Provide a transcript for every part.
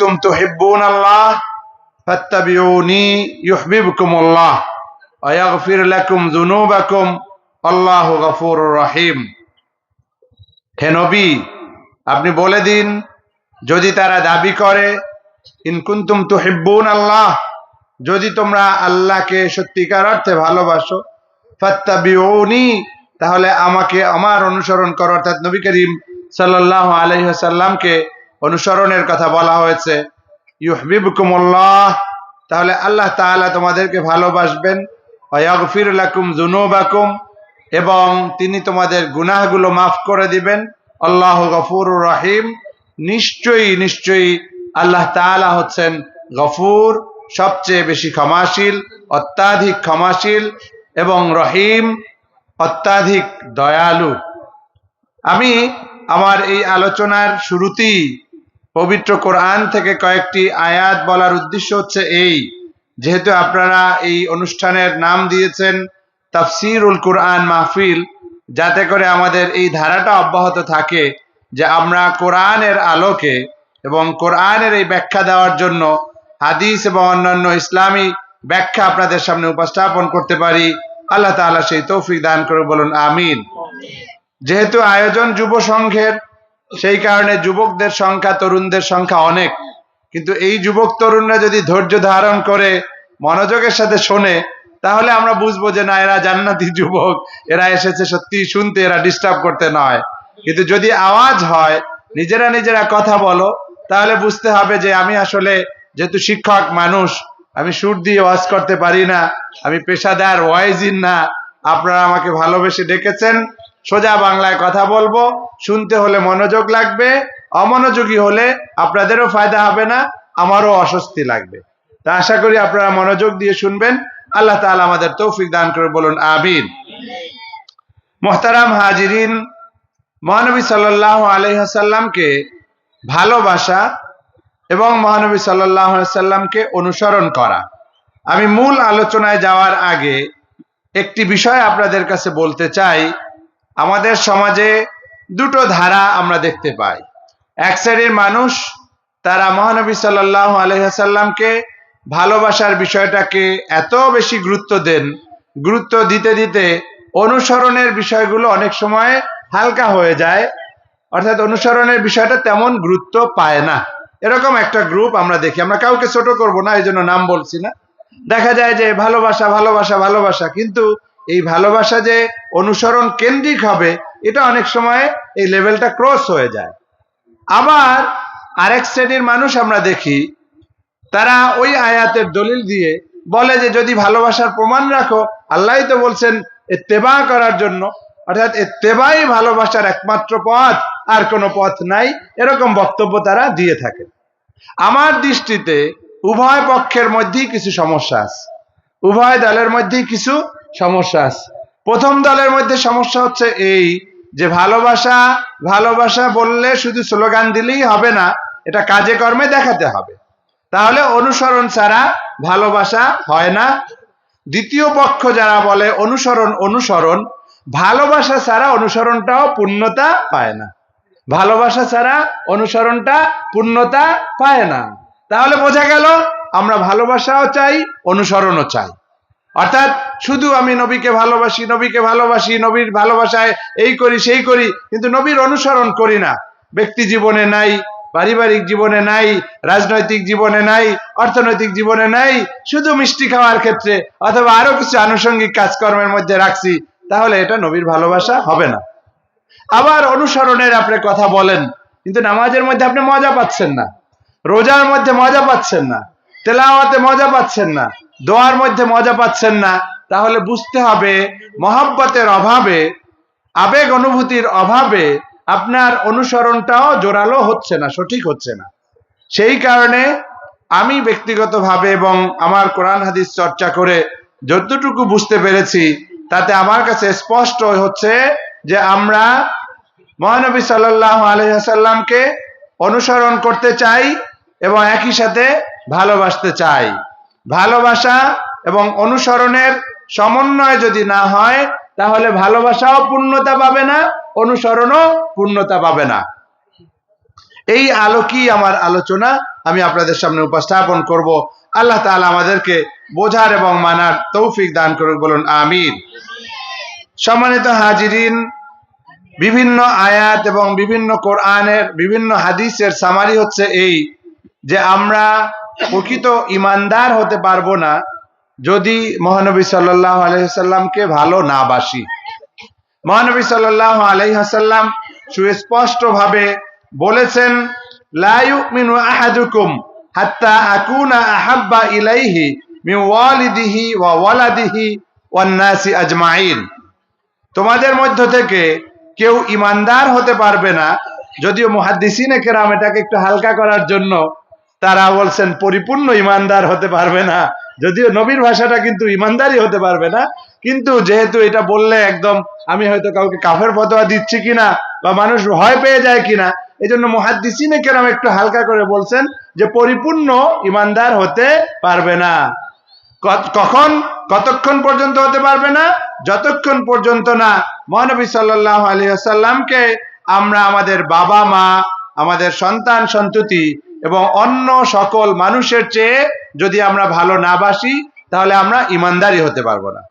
কুনতুম যুনুবাকুম, আল্লাহু গফুরুর রহিম। হে নবী, আপনি বলে দিন, যদি তারা দাবি করে ইনকুন্তুম তুহিব্বুন আল্লাহ যদি তোমরা আল্লাহকে সত্যিকার অর্থে ভালোবাসো, ফাত্তাবিউনি তাহলে আমাকে, আমার অনুসরণ করো, অর্থাৎ নবী করিম সাল্লাল্লাহু আলাইহি সাল্লামকে অনুসরণের কথা বলা হয়েছে। ইউহিব্বুকুমুল্লাহ, তাহলে আল্লাহ তাআলা তোমাদেরকে ভালোবাসবেন। ওয়া ইয়াগফির লাকুম যুনুবাকুম, এবং তিনি তোমাদের গুনাহগুলো মাফ করে দিবেন। আল্লাহ গফুর রহিম। নিশ্চয়ই নিশ্চয়ই আল্লাহ তাআলা হচ্ছেন গফুর, সবচেয়ে বেশি ক্ষমাশীল, অত্যাধিক ক্ষমাশীল, এবং রহিম, অত্যাধিক দয়ালু। আমি আমার এই আলোচনার শুরুতেই পবিত্র কোরআন থেকে কয়েকটি আয়াত বলার উদ্দেশ্য হচ্ছে এই। যেহেতু আপনারা এই অনুষ্ঠানের নাম দিয়েছেন তাফসিরুল কোরআন মাহফিল, যাতে করে আমাদের এই ধারাটা অব্যাহত থাকে যে আমরা কোরআনের আলোকে এবং কোরআনের এই ব্যাখ্যা দেওয়ার জন্য হাদিস এবং অন্যান্য ইসলামী ব্যাখ্যা আপনাদের সামনে উপস্থাপন করতে পারি। আল্লাহ তাআলা সেই তৌফিক দান করে বলুন আমিন। যেহেতু আয়োজন যুব সংঘের সেই কারণে যুবকদের সংখ্যা, তরুণদের সংখ্যা অনেক। কিন্তু এই যুবক, তরুণরা যদি ধৈর্য ধারণ করে, মনোযোগের সাথে শোনে, তাহলে আমরা বুঝব যে না, এরা জান্নাতি যুবক। এরা এসেছে সত্যি শুনতে, এরা ডিস্টার্ব করতে নয়। কিন্তু যদি আওয়াজ হয়, নিজেরা নিজেরা কথা বলো, তাহলে বুঝতে হবে যে আমি আসলে যেহেতু শিক্ষক মানুষ, আমি সুর দিয়ে ওয়াজ করতে পারি না, আমি পেশাদার ওয়াইজিন না। আপনারা আমাকে ভালোবেসে ডেকেছেন। সোজা বাংলায় কথা বলব। শুনতে হলে মনোযোগ লাগবে, অমনোযোগী হলে আপনাদেরও ফায়দা হবে না, আমারও অস্বস্তি লাগবে। তা আশা করি আপনারা মনোযোগ দিয়ে শুনবেন। আল্লাহ তাআলা আমাদের তৌফিক দান করে বলুন আমিন। মোহতারাম হাজিরিন, মহানবী সাল্লাল্লাহু আলাইহি সাল্লামকে ভালোবাসা এবং মহানবী সাল্লাল্লাহু সাল্লামকে অনুসরণ করা। আমি মূল আলোচনায় যাওয়ার আগে একটি বিষয় আপনাদের কাছে বলতে চাই। আমাদের সমাজে দুটো ধারা আমরা দেখতে পাই। এক শ্রেণির মানুষ, তারা মহানবী সাল্লাল্লাহু আলাইহি সাল্লামকে ভালোবাসার বিষয়টাকে এত বেশি গুরুত্ব দেন, গুরুত্ব দিতে দিতে অনুসরণের বিষয়গুলো অনেক সময় হালকা হয়ে যায়, অর্থাৎ অনুসরণের বিষয়টা তেমন গুরুত্ব পায় না। এরকম একটা গ্রুপ আমরা দেখি। আমরা কাউকে ছোট করব না, এই জন্য নাম বলছি না। দেখা যায় যে ভালোবাসা ভালোবাসা ভালোবাসা, কিন্তু এই ভালোবাসা যে অনুসরণ কেন্দ্রিক হবে, এটা অনেক সময় এই লেভেলটা ক্রস হয়ে যায়। আবার আরেক শ্রেণির মানুষ আমরা দেখি, তারা ওই আয়াতের দলিল দিয়ে বলে যে, যদি ভালোবাসার প্রমাণ রাখো আল্লাহ তো বলছেন, এত্তেবা করার জন্য। অর্থাৎ এত্তেবাই ভালোবাসার একমাত্র পথ, আর কোনো পথ নাই, এরকম বক্তব্য তারা দিয়ে থাকে। আমার দৃষ্টিতে উভয় পক্ষের মধ্যেই কিছু সমস্যা আছে। উভয় দলের মধ্যেই কিছু সমস্যা আছে। প্রথম দলের মধ্যে সমস্যা হচ্ছে এই যে ভালোবাসা ভালোবাসা বললে শুধু স্লোগান দিলেই হবে না, এটা কাজে কর্মে দেখাতে হবে। তাহলে অনুসরণ ছাড়া ভালোবাসা হয় না। দ্বিতীয় পক্ষ যারা বলে অনুসরণ অনুসরণ, ভালোবাসা ছাড়া অনুসরণটাও পূর্ণতা পায় না। ভালোবাসা ছাড়া অনুসরণটা পূর্ণতা পায় না। তাহলে বোঝা গেল, আমরা ভালোবাসাও চাই, অনুসরণও চাই। অর্থাৎ শুধু আমি নবীকে ভালোবাসি নবীকে ভালোবাসি, নবীর ভালোবাসায় এই করি, সেই করি, কিন্তু নবীর অনুসরণ করি না। ব্যক্তি জীবনে নাই, পারিবারিক জীবনে নাই, রাজনৈতিক জীবনে নাই, অর্থনৈতিক জীবনে নাই, শুধু মিষ্টি খাওয়ার ক্ষেত্রে অথবা আরও কিছু আনুষঙ্গিক কাজকর্মের মধ্যে রাখছি, তাহলে এটা নবীর ভালোবাসা হবে না। আবার অনুসরণের আপনি কথা বলেন, কিন্তু নামাজের মধ্যে আপনি মজা পাচ্ছেন না। রোজার মধ্যে মজা পাচ্ছেন না। তেলাওয়াতে মজা পাচ্ছেন না, দোয়ার মধ্যে মজা পাচ্ছেন না, তাহলে বুঝতে হবে মহাব্বতের অভাবে, আবেগ অনুভূতির অভাবে আপনার অনুসরণটাও জোরালো হচ্ছে না, সঠিক হচ্ছে না। সেই কারণে আমি ব্যক্তিগতভাবে এবং আমার কোরআন হাদিস চর্চা করে যতটুকু বুঝতে পেরেছি, তাতে আমার কাছে স্পষ্ট হচ্ছে যে আমরা মহানবী সাল্লাহ আলহাসাল্লামকে অনুসরণ করতে চাই এবং একই সাথে ভালোবাসতে চাই। ভালোবাসা এবং অনুসরণের সমন্বয় যদি না হয়, তাহলে ভালোবাসাও পূর্ণতা পাবে না, অনুসরণও পূর্ণতা পাবে না। এই আলোকই আমার আলোচনা। আমি আপনাদের সামনে উপস্থাপন করব। আল্লাহ তাআলা আমাদেরকে বোঝার এবং মানার তৌফিক দান করুক, বলুন আমিন। সম্মানিত হাজিরিন, বিভিন্ন আয়াত এবং বিভিন্ন কোরআনের বিভিন্ন হাদিসের সামারি হচ্ছে এই যে আমরা প্রকৃত ইমানদার হতে পারব না যদি মহানবী সাল্লাহ আলহিসাল্লামকে ভালো না বাসি। মহানবী সাল্লাহ আলহিহাসাল্লাম সুস্পষ্ট ভাবে বলেছেন তোমাদের মধ্য থেকে কেউ ইমানদার হতে পারবে না, যদিও মুহাদ্দিসিনে কেরাম এটাকে একটু হালকা করার জন্য তারা বলছেন, পরিপূর্ণ ইমানদার হতে পারবে না। যদিও নবীর ভাষাটা কিন্তু ইমানদারই হতে পারবে না, কিন্তু যেহেতু এটা বললে একদম আমি হয়তো কাউকে কাফের ফতোয়া দিচ্ছি কিনা বা মানুষ ভয় পেয়ে যায় কিনা এই জন্য মুহাদ্দিসিনে কেরাম একটু হালকা করে বলছেন যে, পরিপূর্ণ ইমানদার হতে পারবে না। কখন? কতক্ষণ পর্যন্ত হতে পারবে না? যতক্ষণ পর্যন্ত না। মহানবী সাল্লাহ আলিয়াল্লামকে আমরা আমাদের বাবা মা আমাদের সন্তান সন্ততি এবং অন্য সকল মানুষের চেয়ে যদি আমরা ভালো না বাসি, তাহলে আমরা ইমানদারি হতে পারব না।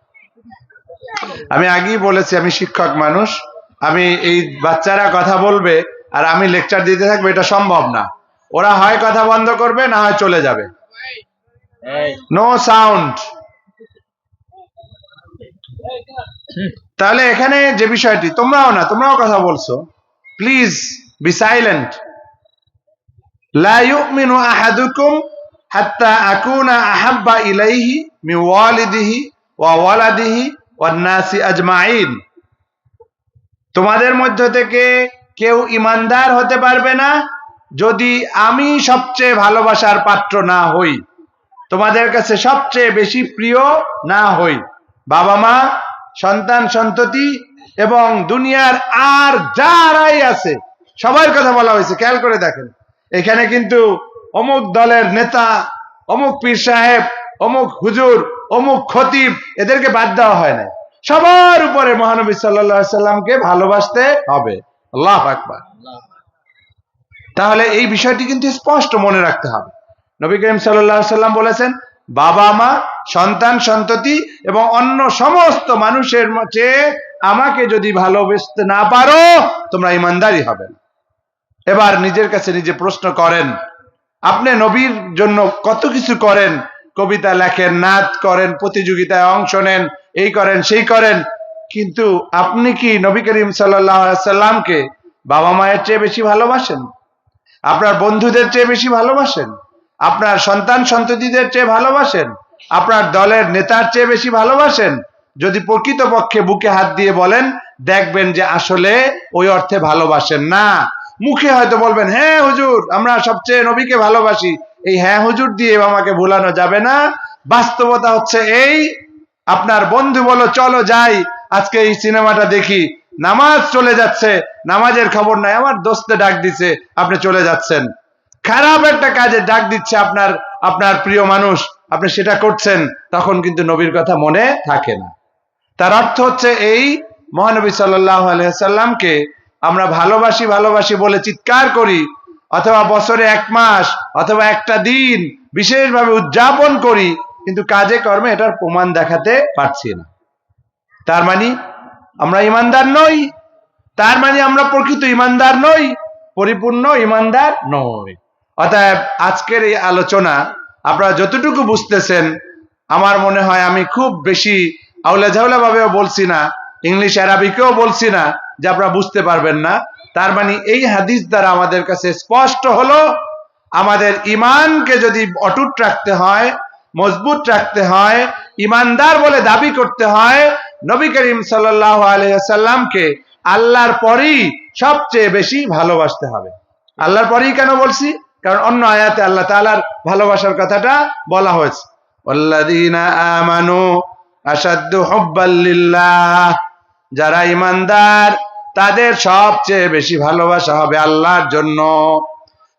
আমি আগেই বলেছি, আমি শিক্ষক মানুষ, আমি এই বাচ্চারা কথা বলবে আর আমি লেকচার দিতে থাকব, এটা সম্ভব না। ওরা হয় কথা বন্ধ করবে, না হয় চলে যাবে। নো সাউন্ড তাহলে এখানে যে বিষয়টি, তোমরাও না, তোমরাও কথা বলছো। প্লিজ বি সাইলেন্ট তোমাদের মধ্য থেকে কেউ ইমানদার হতে পারবে না যদি আমি সবচেয়ে ভালোবাসার পাত্র না হই। তোমাদের কাছে সবচেয়ে বেশি প্রিয় না হই। বাবা মা, সন্তান, সন্ততি এবং দুনিয়ার আর যারাই আছে, সবার কথা বলা হয়েছে, খেয়াল করে দেখেন। এখানে কিন্তু অমুক দলের নেতা, অমুক পীর সাহেব, অমুক হুজুর, অমুক খতিব, এদেরকে বাদ দেওয়া হয় না সবার উপরে মহানবী সাল্লা ভালোবাসতে হবে। আল্লাহ আকবার। তাহলে এই বিষয়টি কিন্তু স্পষ্ট মনে রাখতে হবে। নবী করিম সাল্লাম বলেছেন, বাবা মা, সন্তান, সন্ততি এবং অন্য সমস্ত মানুষের চেয়ে আমাকে যদি ভালোবাসতে না পারো, তোমরা ইমানদারি হবে না। এবার নিজের কাছে নিজে প্রশ্ন করেন, আপনি নবীর জন্য কত কিছু করেন? কবিতা লেখেন, নাচ করেন, প্রতিযোগিতায় অংশ নেন, এই করেন, সেই করেন। কিন্তু আপনি কি নবী করিম সাল্লামকে বাবা মায়ের চেয়ে বেশি ভালোবাসেন? আপনার বন্ধুদের চেয়ে বেশি ভালোবাসেন? আপনার সন্তান সন্ততিদের চেয়ে ভালোবাসেন? আপনার দলের নেতার চেয়ে বেশি ভালোবাসেন? যদি প্রকৃতপক্ষে বুকে হাত দিয়ে বলেন, দেখবেন যে আসলে ওই অর্থে ভালোবাসেন না। মুখে হয়তো বলবেন হ্যাঁ হুজুর, আমরা সবচেয়ে নবীকে ভালোবাসি। এই হ্যাঁ হুজুর দিয়ে আমাকে ভুলানো যাবে না। বাস্তবতা হচ্ছে এই, আপনার বন্ধু বলো, চলো যাই, আজকে এই সিনেমাটা দেখি। নামাজ চলে যাচ্ছে, নামাজের খবর নাই, আমার দোস্তে ডাক দিছে, আপনি চলে যাচ্ছেন। খারাপ একটা কাজে ডাক দিচ্ছে আপনার আপনার প্রিয় মানুষ, আপনি সেটা করছেন। তখন কিন্তু নবীর কথা মনে থাকে না। তার অর্থ হচ্ছে এই, মহানবী সাল্লাহ আলহামকে আমরা ভালোবাসি ভালোবাসি বলে চিৎকার করি, অথবা বছরে এক মাস, অথবা একটা দিন বিশেষভাবে উদযাপন করি, কিন্তু কাজে কর্মে এটার প্রমাণ দেখাতে পারছি না। তার মানে আমরা ইমানদার নই, তার মানে আমরা প্রকৃত ইমানদার নই, পরিপূর্ণ ইমানদার নই। অতএব আজকের এই আলোচনা, আপনারা যতটুকু বুঝতেছেন, আমার মনে হয় আমি খুব বেশি আউলা ঝাউলা ভাবেও বলছি না, ইংলিশ অ্যারাবিকেও বলছি না যে আপনারা বুঝতে পারবেন না, তার মানে এই হাদিস দ্বারা আমাদের কাছে স্পষ্ট হলো, আমাদের ইমানকে যদি অটুট রাখতে হয়, মজবুত রাখতে হয় ইমানদার বলে দাবি করতে হয়, নবী করিম সাল্লাহ আলহামকে আল্লাহর পরেই সবচেয়ে বেশি ভালোবাসতে হবে। আল্লাহর পরেই কেন বলছি? কারণ অন্য আয়াতে আল্লাহ তালার ভালোবাসার কথাটা বলা হয়েছে। আমানু আসাদ্দু হব্বাল্লিল্লাহ যারা ইমানদার, তাদের সবচেয়ে বেশি ভালোবাসা হবে আল্লাহর জন্য।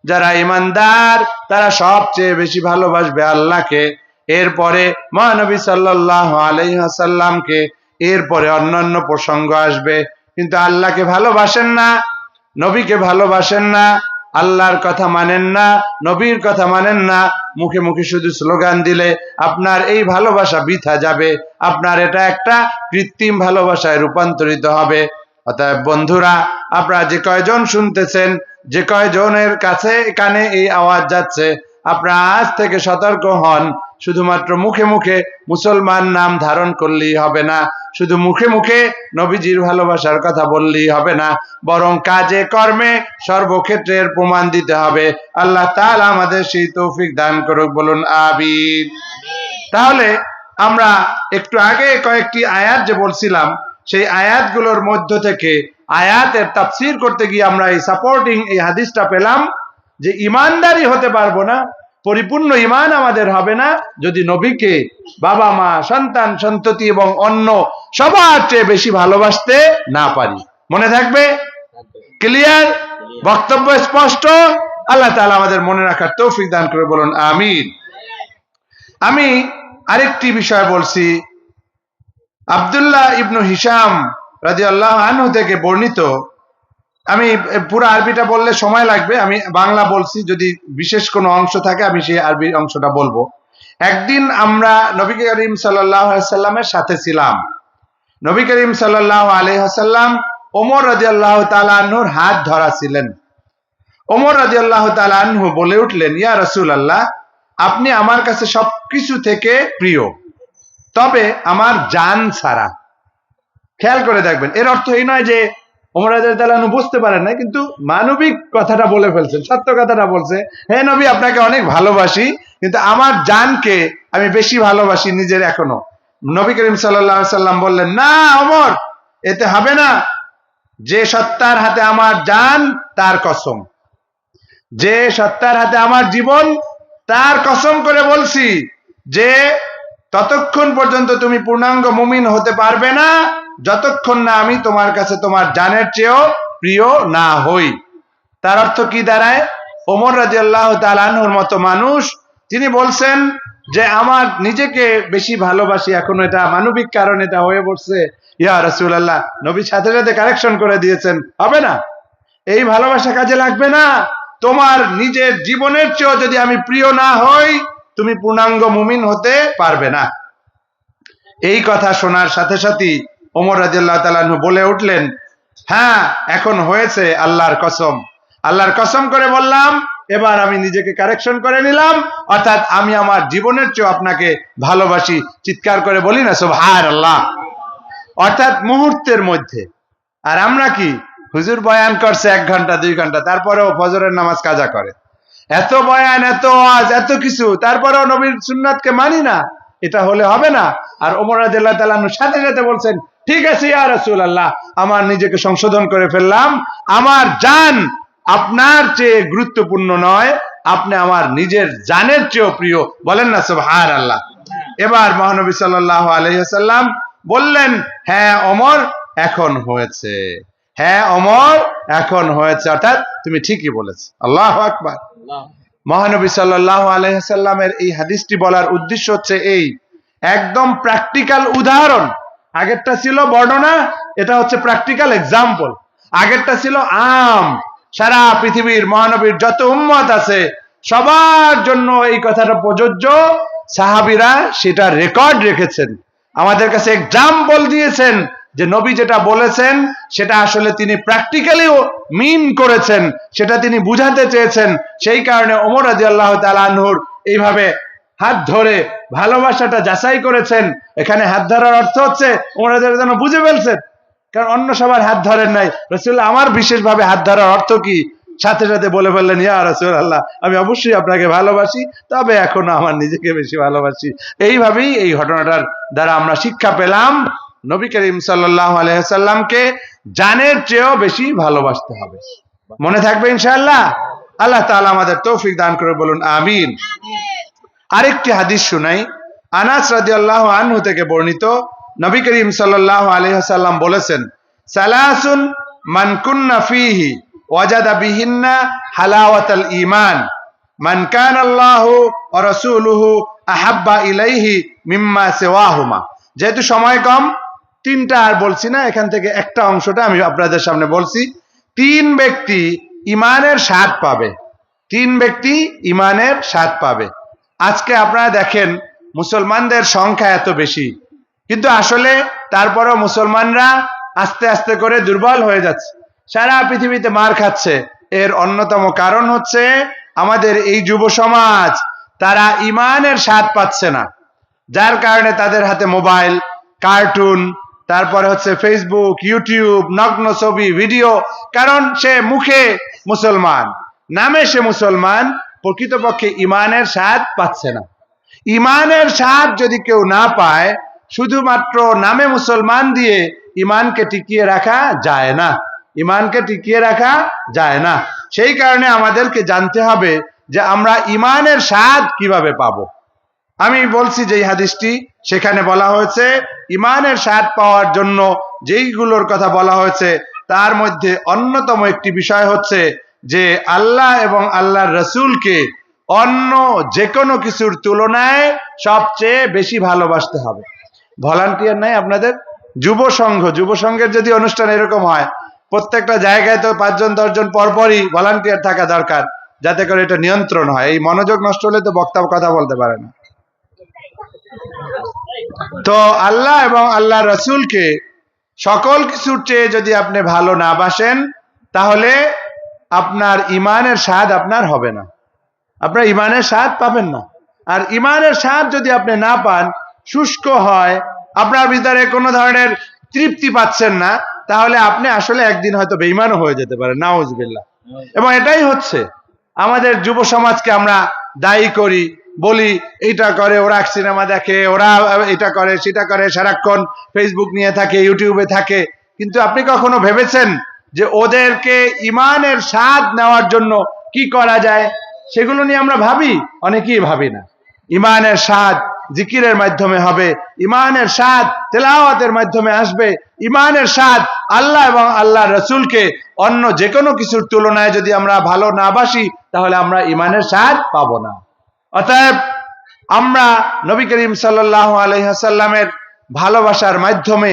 যারা ইমানদার, তারা সবচেয়ে বেশি ভালোবাসবে আল্লাহকে। এরপরে মহানবী সাল্লাহ আলহাসাল্লামকে এরপরে অন্যান্য প্রসঙ্গ আসবে। কিন্তু আল্লাহকে ভালোবাসেন না, নবীকে ভালোবাসেন না আল্লাহর কথা মানেন না, নবীর কথা মানেন না, মুখে মুখে শুধু স্লোগান দিলে আপনার এই ভালোবাসা বৃথা যাবে, আপনার এটা একটা কৃত্রিম ভালোবাসায় রূপান্তরিত হবে। অতএব বন্ধুরা, আপনারা যে কয়জন শুনতেছেন, যে কয়জনের কাছে, কানে এই আওয়াজ যাচ্ছে আপনারা আজ থেকে সতর্ক হন। শুধুমাত্র মুখে মুখে মুসলমান নাম ধারণ করলেই হবে না। শুধু মুখে মুখে নবীজির ভালোবাসার কথা বললেই হবে না। বরং কাজে কর্মে সর্বক্ষেত্রের প্রমাণ দিতে হবে। আল্লাহ তাআলা আমাদের সেই তৌফিক দান করুক, বলুন আবির তাহলে আমরা একটু আগে কয়েকটি আয়াত যে বলছিলাম, সেই আয়াতগুলোর মধ্য থেকে আয়াতের তাফসীর করতে গিয়ে আমরা এই সাপোর্টিং এই হাদিসটা পেলাম। যে ইমানদারি হতে পারব না, পরিপূর্ণ ইমান আমাদের হবে না, যদি নবীকে বাবা, মা, সন্তান, সন্ততি এবং অন্য সবার চেয়ে বেশি ভালোবাসতে না পারি। মনে থাকবে? ক্লিয়ার বক্তব্য স্পষ্ট? আল্লাহ তালা আমাদের মনে রাখার তৌফিক দান করে বলুন, আমিন। আমি আরেকটি বিষয় বলছি। আব্দুল্লাহ ইবনু হিসাম রাজি আল্লাহ আনহু থেকে বর্ণিত আমি পুরো আরবিটা বললে সময় লাগবে। আমি বাংলা বলছি, যদি বিশেষ কোনো অংশ থাকে, আমি সেই আরবি অংশটা বলব। একদিন আমরা নবী করিম সাল্লামের সাথে ছিলাম। নবী করিম সাল্লাহ আলহাসাল্লাম ওমর রাজি আল্লাহ তালাহুর হাত ধরা ছিলেন ওমর রাজি আল্লাহ তালাহু বলে উঠলেন, ইয়া রসুল আল্লাহ আপনি আমার কাছে সবকিছু থেকে প্রিয়। তবে আমার জান ছাড়া। খেয়াল করে দেখবেন, এর অর্থ এই নয় যে ওমর রাজু বুঝতে পারেন না কিন্তু মানবিক কথাটা বলে ফেলছেন, সত্য কথাটা বলছে। হে নবী, আপনাকে অনেক ভালোবাসি, কিন্তু আমার জানকে আমি বেশি ভালোবাসি নিজের এখনও। নবী করিম সাল্লাম বললেন, না অমর এতে হবে না। যে সত্তার হাতে আমার জান, তার কসম। যে সত্তার হাতে আমার জীবন, তার কসম করে বলছি যে, ততক্ষণ পর্যন্ত তুমি পূর্ণাঙ্গ মুমিন হতে পারবে না। যতক্ষণ না আমি তোমার কাছে তোমার জানের চেয়েও প্রিয় না হই। তার অর্থ কি দাঁড়ায়? ওমর রাজি আল্লাহ তালানুর মতো মানুষ তিনি বলছেন যে, আমার নিজেকে বেশি ভালোবাসি, এখন এটা মানবিক কারণ এটা হয়ে পড়ছে। ইয়া রসুল আল্লাহ নবীর সাথে সাথে কারেকশন করে দিয়েছেন। হবে না? এই ভালোবাসা কাজে লাগবে না। তোমার নিজের জীবনের চেয়েও যদি আমি প্রিয় না হই, তুমি পূর্ণাঙ্গ মুমিন হতে পারবে না। এই কথা শোনার সাথে সাথে ওমর রাজিয়াল্লাহ তালাহু বলে উঠলেন হ্যাঁ এখন হয়েছে আল্লাহর কসম। আল্লাহর কসম করে বললাম, এবার আমি নিজেকে কারেকশন করে নিলাম, অর্থাৎ আমি আমার জীবনের চেয়েও আপনাকে ভালোবাসি। চিৎকার করে বলি না সব হার আল্লাহ অর্থাৎ মুহূর্তের মধ্যে। আর আমরা কি? হুজুর বয়ান করছে এক ঘণ্টা, দুই ঘণ্টা, তারপরেও ফজরের নামাজ কাজা করে। এত বয়ান, এত আজ এত কিছু, তারপরেও নবীর সুন্নাতকে মানি না। এটা হলে হবে না। আর ওমর তালানু সাথে সাথে বলছেন ঠিক আছে, ইয়া রাসূল আল্লাহ আমার নিজেকে সংশোধন করে ফেললাম। আমার জান আপনার চেয়ে গুরুত্বপূর্ণ নয়, আপনি আমার নিজের জানের চেয়েও প্রিয়। বলেন না সুবহান আল্লাহ এবার মহানবী সাল্লাল্লাহু আলাইহি সাল্লাম বললেন হ্যাঁ অমর, এখন হয়েছে। হ্যাঁ অমর, এখন হয়েছে। অর্থাৎ তুমি ঠিকই বলেছ। আল্লাহ আকবার। মহানবী সাল্লাহ আলহামের এই হাদিসটি বলার উদ্দেশ্য হচ্ছে এই, একদম প্র্যাকটিক্যাল উদাহরণ। আগেরটা ছিল বর্ণনা, এটা হচ্ছে প্র্যাকটিক্যাল এক্সাম্পল আগেরটা ছিল আম। সারা পৃথিবীর মহানবীর যত উম্মত আছে, সবার জন্য এই কথাটা প্রযোজ্য। সাহাবিরা সেটা রেকর্ড রেখেছেন। আমাদের কাছে এক্সাম্পল দিয়েছেন যে নবী যেটা বলেছেন, সেটা আসলে তিনি প্র্যাকটিক্যালিও মিন করেছেন, সেটা তিনি বুঝাতে চেয়েছেন। সেই কারণে ওমর রাজি আল্লাহ তালাহুর এইভাবে হাত ধরে ভালোবাসাটা যাচাই করেছেন। এখানে হাত ধরার অর্থ হচ্ছে রাজি যেন বুঝে ফেলছেন। কারণ অন্য সবার হাত ধরেন নাই। রসুল্লাহ আমার বিশেষভাবে হাত ধরার অর্থ কি? সাথে সাথে বলে ফেললেন, ইয়া রসুল আল্লাহ আমি অবশ্যই আপনাকে ভালোবাসি, তবে এখনও আমার নিজেকে বেশি ভালোবাসি। এইভাবেই এই ঘটনাটার দ্বারা আমরা শিক্ষা পেলাম। নবী করিম সাল্লাহ জানের চেয়েও বেশি ভালোবাসতে হবে। মনে থাকবে ইনশাআল্লাহ? আল্লাহ তাআলা আমাদের তৌফিক দান করে বলুন আমিন। আরেকটি হাদিস শুনাই। আনাস রাজি আল্লাহ আনহু থেকে বর্ণিত। নবী করিম সাল্লাহ আলহাম বলেছেন, সালাসুন মানকুন্না ফিহি ওয়াজাদা বিহিন্না হালাওয়াতাল ইমান মান কান আল্লাহ ও রসুলুহু আহাব্বা ইলাইহি মিম্মা সেওয়াহুমা। যেহেতু সময় কম, তিনটা আর বলছি না, এখান থেকে একটা অংশটা আমি আপনাদের সামনে বলছি। তিন ব্যক্তি ইমানের স্বাদ পাবে। তিন ব্যক্তি ইমানের স্বাদ পাবে। আজকে আপনারা দেখেন মুসলমানদের সংখ্যা এত বেশি। কিন্তু আসলে তারপরও মুসলমানরা আস্তে আস্তে করে দুর্বল হয়ে যাচ্ছে। সারা পৃথিবীতে মার খাচ্ছে। এর অন্যতম কারণ হচ্ছে আমাদের এই যুব সমাজ, তারা ইমানের স্বাদ পাচ্ছে না। যার কারণে তাদের হাতে মোবাইল, কার্টুন, তারপরে হচ্ছে ফেসবুক ইউটিউব নগ্ন ছবি, ভিডিও, কারণ সে মুখে মুসলমান, নামে সে মুসলমান প্রকৃতপক্ষে ইমানের স্বাদ পাচ্ছে না। ইমানের স্বাদ যদি কেউ না পায়, শুধুমাত্র নামে মুসলমান দিয়ে ইমানকে টিকিয়ে রাখা যায় না। ইমানকে টিকিয়ে রাখা যায় না। সেই কারণে আমাদেরকে জানতে হবে যে আমরা ইমানের স্বাদ কীভাবে পাবো। আমি বলছি যে হাদিসটি সেখানে বলা হয়েছে, ইমানের স্বাদ পাওয়ার জন্য যেইগুলোর কথা বলা হয়েছে, তার মধ্যে অন্যতম একটি বিষয় হচ্ছে যে আল্লাহ এবং আল্লাহর রসুলকে অন্য যে কোনো কিছুর তুলনায় সবচেয়ে বেশি ভালোবাসতে হবে। ভলান্টিয়ার নাই আপনাদের? যুব সংঘ, যুব সংঘের যদি অনুষ্ঠান এরকম হয়, প্রত্যেকটা জায়গায় তো পাঁচজন, দশজন পরপরই ভলান্টিয়ার থাকা দরকার, যাতে করে এটা নিয়ন্ত্রণ হয়। এই মনোযোগ নষ্ট হলে তো বক্তা কথা বলতে পারে না। তো আল্লাহ এবং আল্লাহ রসুলকে সকল কিছুর চেয়ে যদি আপনি ভালো না বাসেন, তাহলে আপনার ইমানের স্বাদ আপনার হবে না। আপনার ইমানের স্বাদ পাবেন না। আর ইমানের স্বাদ যদি আপনি না পান, শুষ্ক হয়, আপনার ভিতরে কোনো ধরনের তৃপ্তি পাচ্ছেন না, তাহলে আপনি আসলে একদিন হয়তো বেইমানও হয়ে যেতে পারেন, নাউজবিল্লাহ। এবং এটাই হচ্ছে, আমাদের যুব সমাজকে আমরা দায়ী করি, বলি, এইটা করে, ওরা সিনেমা দেখে, ওরা এটা করে, সেটা করে, সারাক্ষণ ফেসবুক নিয়ে থাকে ইউটিউবে থাকে। কিন্তু আপনি কখনো ভেবেছেন যে ওদেরকে ইমানের স্বাদ নেওয়ার জন্য কি করা যায়, সেগুলো নিয়ে আমরা ভাবি, অনেকেই ভাবি না। ইমানের স্বাদ জিকিরের মাধ্যমে হবে, ইমানের স্বাদ তেলাওয়াতের মাধ্যমে আসবে, ইমানের স্বাদ আল্লাহ এবং আল্লাহ রসুলকে অন্য যে কোনো কিছুর তুলনায় যদি আমরা ভালো না বাসি, তাহলে আমরা ইমানের স্বাদ পাবো না। অতএব আমরা নবী করিম সাল্লাহ আলহাসাল্লামের ভালোবাসার মাধ্যমে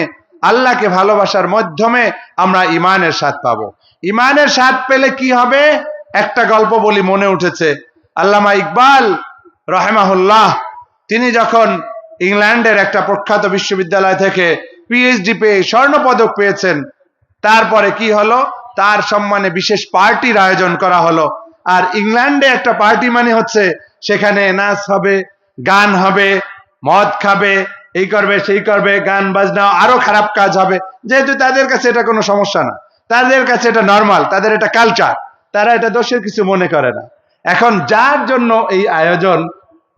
আল্লাহকে ভালোবাসার মাধ্যমে আমরা ইমানের স্বাদ পাবো। ইমানের স্বাদ পেলে কি হবে? একটা গল্প বলি মনে উঠেছে। আল্লামা ইকবাল রহেমাহুল্লাহ, তিনি যখন ইংল্যান্ডের একটা প্রখ্যাত বিশ্ববিদ্যালয় থেকে পিএইচডি পেয়ে স্বর্ণ পদক পেয়েছেন, তারপরে কি হলো? তার সম্মানে বিশেষ পার্টির আয়োজন করা হলো। আর ইংল্যান্ডে একটা পার্টি মানে হচ্ছে, সেখানে নাচ হবে, গান হবে, মদ খাবে এই করবে, সেই করবে, গান, বাজনা, আরও খারাপ কাজ হবে। যেহেতু তাদের কাছে এটা কোনো সমস্যা না। তাদের কাছে এটা নর্মাল তাদের এটা কালচার তারা এটা দোষের কিছু মনে করে না। এখন যার জন্য এই আয়োজন,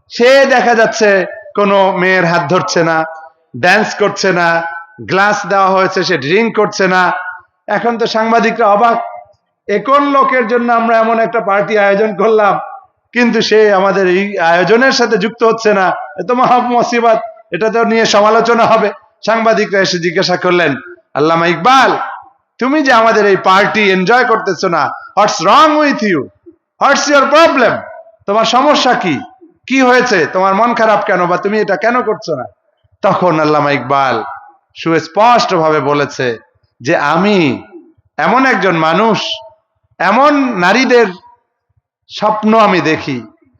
সে দেখা যাচ্ছে কোনো মেয়ের হাত ধরছে না ড্যান্স করছে না গ্লাস দেওয়া হয়েছে, সে ড্রিঙ্ক করছে না। এখন তো সাংবাদিকরা অবাক। একন লোকের জন্য আমরা এমন একটা পার্টি আয়োজন করলাম? কিন্তু সে আমাদের এই আয়োজনের সাথে যুক্ত হচ্ছে না। এত মহা মুসিবত। এটা তো নিয়ে সমালোচনা হবে। সাংবাদিকরা এসে জিজ্ঞাসা করলেন, আল্লামা ইকবাল, তুমি যে আমাদের এই পার্টি এনজয় করতেছো না what's wrong with you what's your problem তোমার সমস্যা কি? কি হয়েছে? তোমার মন খারাপ কেন বা তুমি এটা কেন করছ না? তখন আল্লামা ইকবাল সুস্পষ্ট ভাবে বলেছে যে আমি এমন একজন মানুষ, এমন নারীদের স্বপ্ন আমি দেখি,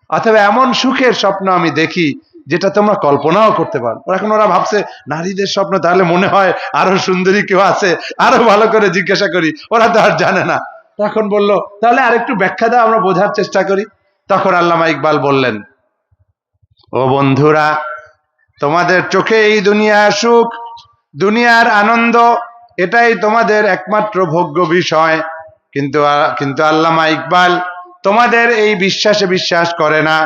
অথবা এমন সুখের স্বপ্ন আমি দেখি যেটা তোমরা কল্পনাও করতে পারো। এখন ওরা ভাবছে, নারীদের স্বপ্ন তাহলে মনে হয় আরও সুন্দরী কেউ আছে, আরও ভালো করে জিজ্ঞাসা করি। ওরা তো আর জানে না। তখন বলল, তাহলে আরেকটু ব্যাখ্যা দাও, আমরা বোঝার চেষ্টা করি। তখন আল্লামা ইকবাল বললেন, ও বন্ধুরা, তোমাদের চোখে এই দুনিয়ার সুখ দুনিয়ার আনন্দ, এটাই তোমাদের একমাত্র ভোগ্য বিষয়। কিন্তু কিন্তু আল্লামা ইকবাল তোমাদের এই বিশ্বাসে বিশ্বাস করে না।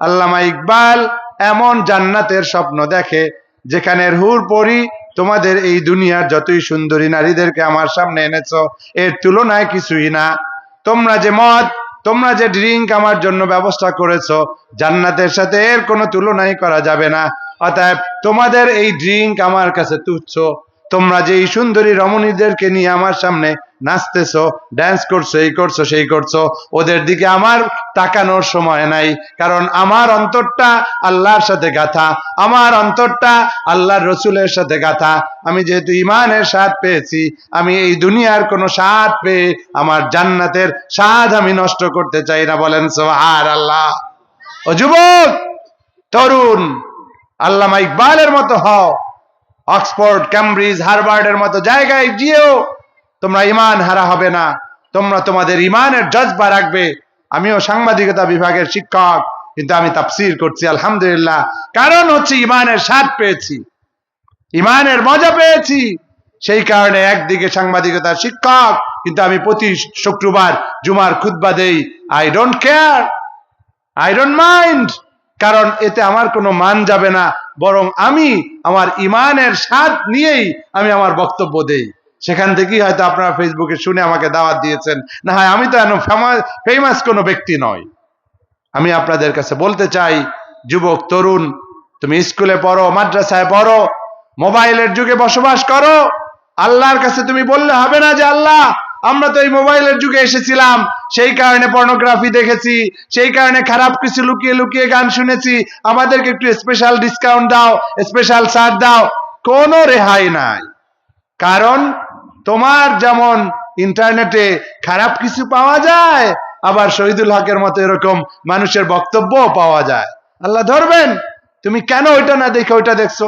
আল্লামা ইকবাল এমন জান্নাতের স্বপ্ন দেখে, যেখানে হুর পরি, তোমাদের এই দুনিয়ার যতই সুন্দরী নারীদেরকে আমার সামনে এনেছ, এর তুলনায় কিছুই না। তোমরা যে মদ, তোমরা যে ড্রিঙ্ক আমার জন্য ব্যবস্থা করেছ, জান্নাতের সাথে এর কোনো তুলনাই করা যাবে না। অতএব তোমাদের এই ড্রিঙ্ক আমার কাছে তুচ্ছ। তোমরা যে এই সুন্দরী রমণীদেরকে নিয়ে আমার সামনে নাচতেছো ড্যান্স করছ, এই করছ, সেই করছ, ওদের দিকে আমার তাকানোর সময় নাই। কারণ আমার অন্তরটা আল্লাহর সাথে গাথা, আমার অন্তরটা আল্লাহর রসুলের সাথে গাথা। আমি যেহেতু ইমানের স্বাদ পেয়েছি, আমি এই দুনিয়ার কোনো স্বাদ পেয়ে আমার জান্নাতের স্বাদ আমি নষ্ট করতে চাই না বলেন সোহার আল্লাহ ও যুবক, তরুণ, আল্লামা ইকবালের মতো হও, অক্সফোর্ড, ক্যামব্রিজ, হার্ভার্ডের মতো জায়গায় গিয়েও তোমরা ইমান হারা হবে না। তোমরা তোমাদের ইমানের জজবা রাখবে। আমিও সাংবাদিকতা বিভাগের শিক্ষক, কিন্তু আমি তাফসির করছি, আলহামদুলিল্লাহ। কারণ হচ্ছে ইমানের স্বাদ পেয়েছি। ইমানের মজা পেয়েছি। সেই কারণে একদিকে সাংবাদিকতার শিক্ষক, কিন্তু আমি প্রতি শুক্রবার জুমার খুতবা দেই। I don't care I don't mind কারণ এতে আমার কোনো মান যাবে না। বরং আমি আমার ইমানের স্বাদ নিয়েই আমি আমার বক্তব্য দেই। সেখান থেকেই হয়তো আপনারা ফেসবুকে শুনে আমাকে দাওয়াত দিয়েছেন। না হয় আমি তো এন ফেমাস কোনো ব্যক্তি নয় আমি আপনাদের কাছে বলতে চাই, যুবক, তরুণ, তুমি স্কুলে পড়ো, মাদ্রাসায় পড়ো, মোবাইলের যুগে বসবাস করো, আল্লাহর কাছে তুমি বললে হবে না যে, আল্লাহ, আমরা তো এই মোবাইলের যুগে এসেছিলাম, সেই কারণে পর্নোগ্রাফি দেখেছি, সেই কারণে খারাপ কিছু লুকিয়ে লুকিয়ে গান শুনেছি, আমাদেরকে একটু স্পেশাল ডিসকাউন্ট দাও স্পেশাল ছাড় দাও। কোনো রেহাই নাই। কারণ তোমার যেমন ইন্টারনেটে খারাপ কিছু পাওয়া যায়, আবার শহীদুল হকের মতো এরকম মানুষের বক্তব্য পাওয়া যায়। আল্লাহ ধরবেন, তুমি কেন ওইটা না দেখে ওইটা দেখছ?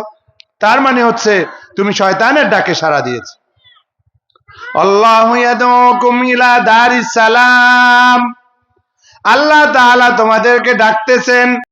তার মানে হচ্ছে তুমি শয়তানের ডাকে সাড়া দিয়েছ। আল্লাহ তাআলা তোমাদেরকে ডাকতেছেন